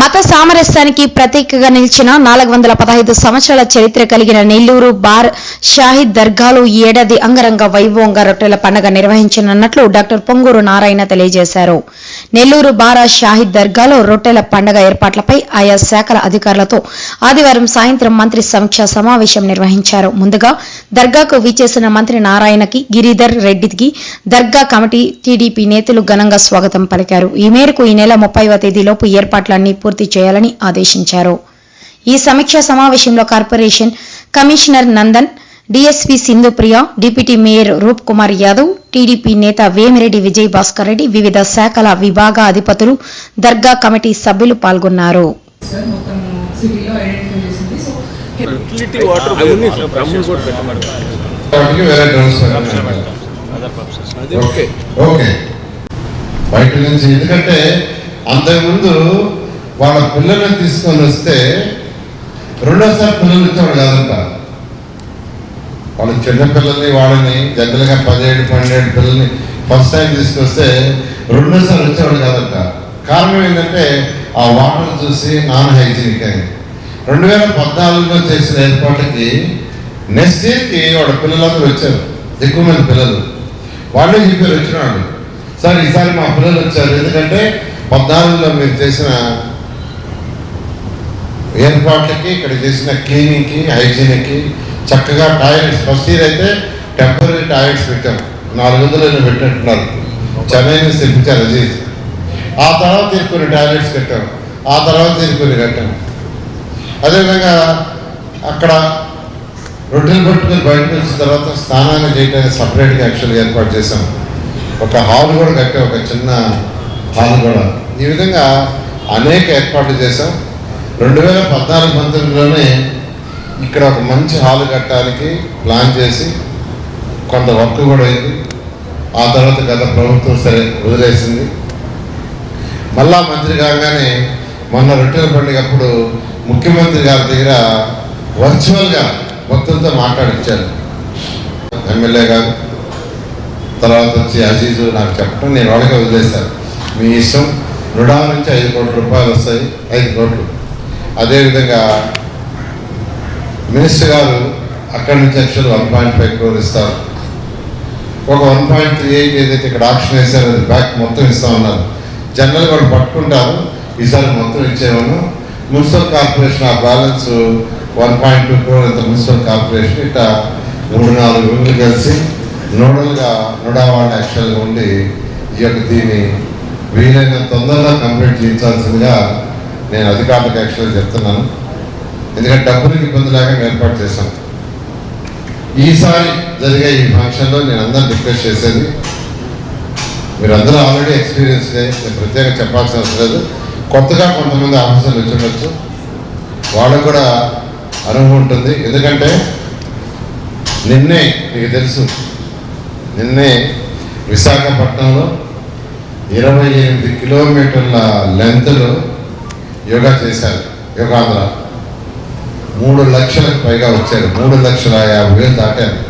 మత సామరస్యానికి ప్రతీకగా నిలిచిన నాలుగు వందల పదహైదు సంవత్సరాల చరిత్ర కలిగిన నెల్లూరు బార్ షాహిద్ దర్గాలో ఈ ఏడాది అంగరంగ వైభవంగా రొట్టెల పండుగ నిర్వహించనున్నట్లు డాక్టర్ పొంగూరు నారాయణ తెలియజేశారు. నెల్లూరు బారా షాహిద్ దర్గాలో రొట్టెల పండుగ ఏర్పాట్లపై ఆయా శాఖల అధికారులతో ఆదివారం సాయంత్రం మంత్రి సమీక్షా సమావేశం నిర్వహించారు. ముందుగా దర్గాకు విచ్చేసిన మంత్రి నారాయణకి గిరిధర్ రెడ్డికి దర్గా కమిటీ టీడీపీ నేతలు ఘనంగా స్వాగతం పలికారు. ఈ మేరకు ఈ నెల ముప్పైవ తేదీలోపు ఏర్పాట్లన్నీ పూర్తి చేయాలని ఆదేశించారు. ఈ సమీక్షా సమావేశంలో corporation commissioner Nandan DSP Sindhupriya deputy mayor Roop Kumar Yadav TDP నేత వేమిరెడ్డి విజయ్ భాస్కర్ రెడ్డి వివిధ శాఖల విభాగ అధిపతులు దర్గా కమిటీ సభ్యులు పాల్గొన్నారు. సార్ మొత్తం సిటీలో ఐడెంటిఫై చేసింది సో యూటిలిటీ వాటర్ అవన్నీ బ్రహ్మలు కూడా పెట్టమని వాటికి వేరే ట్రాన్స్ఫర్ అది ఓకే ఓకే బయట నుంచి ఎందుకంటే అంతకుముందు వాళ్ళ పిల్లల్ని తీసుకొని వస్తే రెండోసారి పిల్లలు వచ్చేవాడు కాదంట. వాళ్ళు చిన్న పిల్లల్ని వాళ్ళని దగ్గరగా పదిహేడు పన్నెండు పిల్లల్ని ఫస్ట్ టైం తీసుకొస్తే రెండోసారి వచ్చేవాడు కాదంట. కారణం ఏంటంటే ఆ వాటర్ చూసి నాన్ హైజీనిక్ అని. రెండు వేల పద్నాలుగులో చేసిన ఏర్పాటుకి నెక్స్ట్ ఇయర్కి వాళ్ళ పిల్లలందరూ వచ్చారు. ఎక్కువ మంది పిల్లలు. వాళ్ళే చెప్పారు వచ్చినాడు సార్ ఈసారి మా పిల్లలు వచ్చారు. ఎందుకంటే పద్నాలుగులో మీరు చేసిన ఏర్పాట్లకి ఇక్కడ చేసిన క్లీనింగ్కి హైజీనిక్కి చక్కగా టాయిలెట్స్ ఫస్ట్ ఇయర్ అయితే టెంపరీ టాయిలెట్స్ పెట్టాం. నాలుగు వందలు పెట్టినట్టున్నారు. చెన్నై నుంచి తెప్పించారు అజీజ్. ఆ తర్వాత ఇది కొన్ని టాయిలెట్స్ కట్టాం. ఆ తర్వాత ఇది కొన్ని కట్టాం. అదేవిధంగా అక్కడ రొట్టెలు పట్టుకొని బయటకు వచ్చిన తర్వాత స్నానాన్ని చేయడానికి సపరేట్గా యాక్చువల్గా ఏర్పాటు చేశాం. ఒక హాల్ కూడా కట్టాం ఒక చిన్న హాల్ కూడా. ఈ విధంగా అనేక ఏర్పాట్లు చేశాం. రెండు వేల పద్నాలుగు పంతొమ్మిదిలోనే ఇక్కడ ఒక మంచి హాల్ కట్టడానికి ప్లాన్ చేసి కొంత వర్క్ కూడా అయింది. ఆ తర్వాత గత ప్రభుత్వం సరే వదిలేసింది. మళ్ళా మంత్రి కాగానే మొన్న రొట్టెల పండుగ అప్పుడు ముఖ్యమంత్రి గారి దగ్గర వర్చువల్గా భక్తులతో మాట్లాడించాను ఎమ్మెల్యే గారు తర్వాత వచ్చి అజీజు నాకు చెప్పడం నేను వాళ్ళకే వదిలేశాను. మీ ఇష్టం రుణాల నుంచి ఐదు కోట్ల రూపాయలు వస్తాయి ఐదు కోట్లు. అదేవిధంగా మినిస్టర్ గారు అక్కడి నుంచి actual one point five crore ఇస్తారు. ఒక వన్ పాయింట్ త్రీ ఎయిట్ ఏదైతే ఇక్కడ ఆప్షన్ వేశారో అది బ్యాక్ మొత్తం ఇస్తా ఉన్నారు. జనరల్ వాళ్ళు పట్టుకుంటారు. ఈసారి మొత్తం ఇచ్చేవాను మున్సిపల్ కార్పొరేషన్ ఆ balance one point two crore ఇంత మున్సిపల్ కార్పొరేషన్ ఇట్లా మూడు నాలుగు ఊళ్ళు కలిసి నోడల్గా నోడా యాక్చువల్గా ఉండి ఈ యొక్క దీన్ని వీలైన తొందరగా కంప్లీట్ చేయించాల్సిందిగా నేను అధికారులకు యాక్చువల్గా చెప్తున్నాను. ఎందుకంటే డబ్బులకు ఇబ్బంది లేకుండా ఏర్పాటు చేశాను ఈసారి జరిగే ఈ ఫంక్షన్లో నేను అందరిని రిక్వెస్ట్ చేసేది మీరందరూ ఆల్రెడీ ఎక్స్పీరియన్స్ నేను ప్రత్యేకంగా చెప్పాల్సిన అవసరం లేదు. కొత్తగా కొంతమంది ఆఫీసర్లు వచ్చి ఉండొచ్చు. వాళ్ళకు కూడా అనుభవం ఉంటుంది. ఎందుకంటే నిన్నే మీకు తెలుసు నిన్నే విశాఖపట్నంలో ఇరవై ఎనిమిది కిలోమీటర్ల లెంత్లో యోగా చేశారు. యోగాంధ్ర. మూడు లక్షలకు పైగా వచ్చారు. మూడు లక్షల యాభై వేలు దాటారు.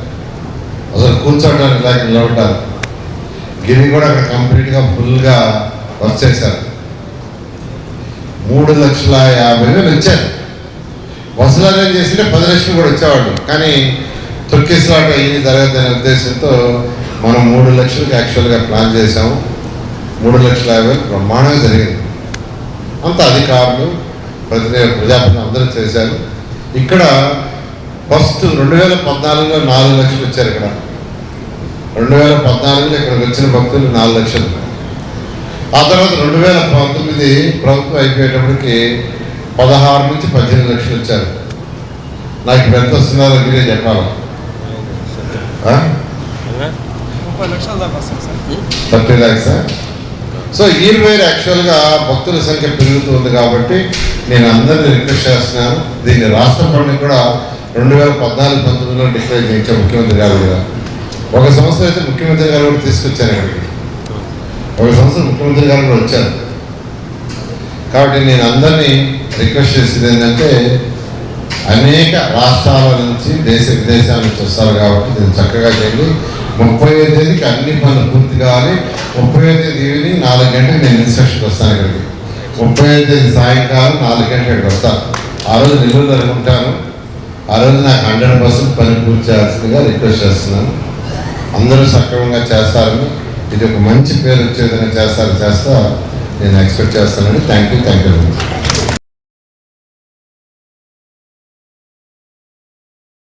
అసలు కూర్చోవడానికి ఇలా నిలబడ్డారు. గిరి కూడా అక్కడ కంప్లీట్గా ఫుల్గా వర్క్ చేశారు. మూడు లక్షల యాభై వేలు వచ్చారు. బస్సులు అరేంజ్ చేస్తే పది లక్షలు కూడా వచ్చేవాళ్ళు. కానీ తుర్కిస్లాట్ అయ్యి అనే ఉద్దేశంతో మనం మూడు లక్షలకు యాక్చువల్గా ప్లాన్ చేసాము మూడు లక్షల యాభై వేలు బ్రహ్మాండంగా జరిగింది. అంత అధికారులు ప్రతి ప్రజాప్రతినిధులు అందరూ చేశారు. ఇక్కడ ఫస్ట్ రెండు వేల పద్నాలుగులో నాలుగు లక్షలు వచ్చారు ఇక్కడ. రెండు వేల పద్నాలుగులో ఇక్కడికి వచ్చిన భక్తులు నాలుగు లక్షలు. ఆ తర్వాత రెండు వేల పంతొమ్మిది ప్రభుత్వం అయిపోయేటప్పటికి పదహారు నుంచి పద్దెనిమిది లక్షలు వచ్చారు. నాకు ఇప్పుడు ఎంత వస్తున్నారో మీరే చెప్పాలి. థర్టీ ల్యాక్స్ సో ఈ వేర్ యాక్చువల్గా భక్తుల సంఖ్య పెరుగుతుంది కాబట్టి నేను అందరినీ రిక్వెస్ట్ చేస్తున్నాను. దీన్ని రాష్ట్ర పండుగ కూడా రెండు వేల పద్నాలుగు పంతొమ్మిదిలో డిక్లేర్ చేయించే ముఖ్యమంత్రి గారు కూడా. ఒక సంవత్సరం అయితే ముఖ్యమంత్రి గారు కూడా తీసుకొచ్చారు ఇక్కడికి ఒక సంవత్సరం ముఖ్యమంత్రి గారు కూడా వచ్చారు. కాబట్టి నేను అందరినీ రిక్వెస్ట్ చేసేది ఏంటంటే అనేక రాష్ట్రాల నుంచి దేశ విదేశాల నుంచి వస్తారు కాబట్టి నేను చక్కగా చేయండి. ముప్పై తేదీకి అన్ని పనులు పూర్తి కావాలి. ముప్పై తేదీ ఈవినింగ్ నాలుగు గంటలకు నేను ఇన్స్ట్రక్షన్కి వస్తాను ఇక్కడికి. ముప్పై తేదీ సాయంకాలం నాలుగు గంటలకు వస్తాను ఆ రోజు నిలువలు అనుకుంటాను ఆ రోజు నాకు హండ్రెడ్ పర్సెంట్ పని పూర్తి చేయాల్సిందిగా రిక్వెస్ట్ చేస్తున్నాను. అందరూ సక్రమంగా చేస్తారని ఇది ఒక మంచి పేరు వచ్చేదని చేస్తారు చేస్తా నేను ఎక్స్పెక్ట్ చేస్తానని థ్యాంక్ యూ థ్యాంక్ యూ